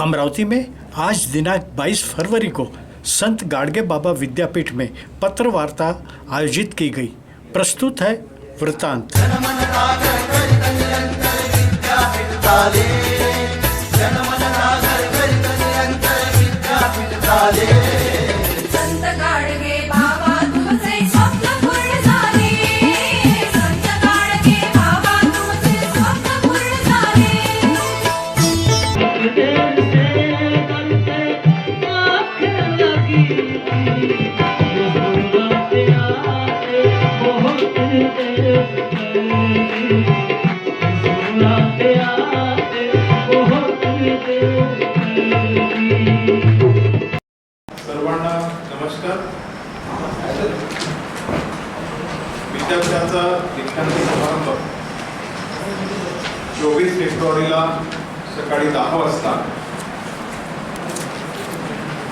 अमरावती में आज दिनांक 22 फरवरी को संत गाडगे बाबा विद्यापीठ में पत्र वार्ता आयोजित की गई प्रस्तुत है वृतांत संत सर्वांना नमस्कार. विद्यापीठाचा दीक्षांत समारंभ. चोवीस फेब्रुवारीला सकाळी दहा वाजता.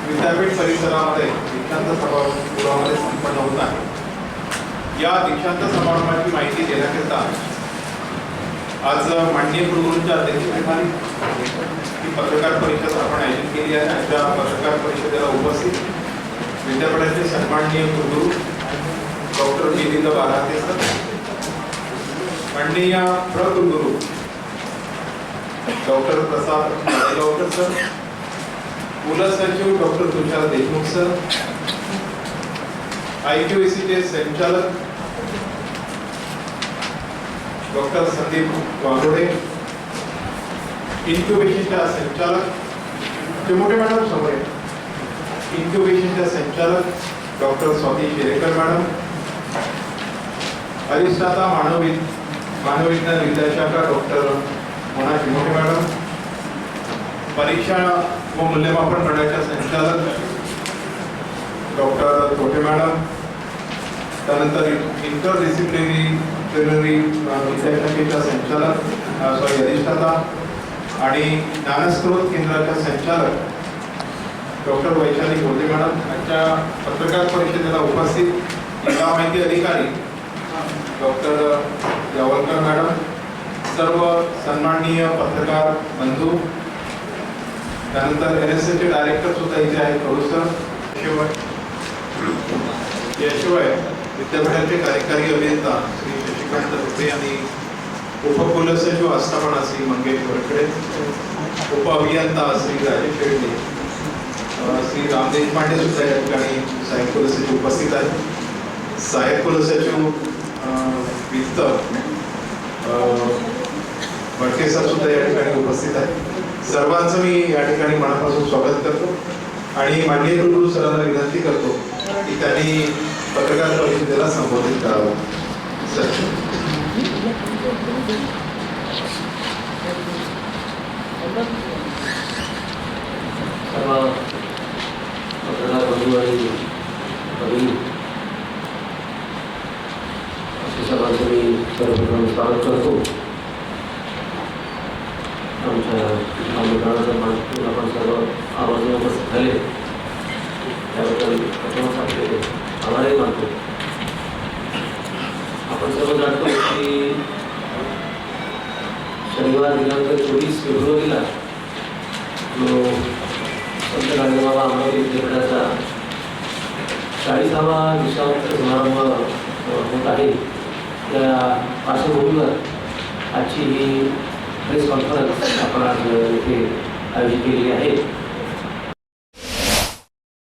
विद्यापीठ परिसरामध्ये दीक्षांत समारंभ संपन्न होत आहे. या दीक्षांत समारंभात माहिती देण्याकरिता आज माननीय कुलगुरूंच्या अध्यक्षतेखाली ही पत्रकार परिषद आपण आयोजित केली आहे आजच्या पत्रकार परिषदेला उपस्थित विद्यापीठाचे सन्माननीय कुलगुरू डॉक्टर मिलिंद बाराते सर माननीय प्रकुलगुरू डॉक्टर प्रसाद नादेगावकर सर कुलसचिव doctor Tushar Deshmukh sir I Q सीचे संचालक डॉक्टर संदीप वाघोडे इन्क्युबेशनच्या संचालक ते मोठे मॅडम समोर आहे इन्क्युबेशनच्या संचालक डॉक्टर स्वाती शिरेकर मॅडम अधिष्ठाता मानवी मानवविज्ञान विद्याशाखा डॉक्टर मोना शिमोटे मॅडम परीक्षा व मूल्यमापन मंडळाच्या संचालक डॉक्टर कोठे मॅडम त्यानंतर इंटर डिसिप्लिनरी Uh, विद्याशाखेच्या संचालक uh, सॉरी अधिष्ठाता आणि ज्ञानस्रोत केंद्राच्या संचालक डॉक्टर वैशाली गोदे मॅडम यांच्या पत्रकार परिषदेला उपस्थित जिल्हा माहिती अधिकारी डॉक्टर यावलकर मॅडम सर्व सन्माननीय पत्रकार बंधू त्यानंतर एन एस एचे डायरेक्टर सुद्धा इथे आहेत कडू सर शिवाय याशिवाय विद्यापीठाचे कार्यकारी अभियंता श्री शशिकांत रुपे आणि उपकुलसचिव आस्थापन श्री मंगेश वरकडे उप अभियंता श्री राजेश शेळके श्री रामदेश पांडे सुद्धा या ठिकाणी साहेब कुलसचिव उपस्थित आहेत. साहेब कुलसचिव वित्त भटके सर सुद्धा या ठिकाणी उपस्थित आहेत. सर्वांचं मी या ठिकाणी मनापासून स्वागत करतो. आणि माननीय गुरु सरांना विनंती करतो की त्यांनी पत्रकार परिषदेला संबोधित करावं. आवाज करतो आमच्या सर्व उपस्थित झाले त्याबद्दल प्रथमच आभारही मानतो सर्व जाणतो की शनिवार दिनांक चोवीस फेब्रुवारीला जो संत गाडगेबाबा अमरावती विद्यापीठाचा चाळीसावा दीक्षांत समारंभ होत आहे त्या पार्श्वभूमीवर आजची ही प्रेस कॉन्फरन्स आपण आज इथे आयोजित केलेली आहे.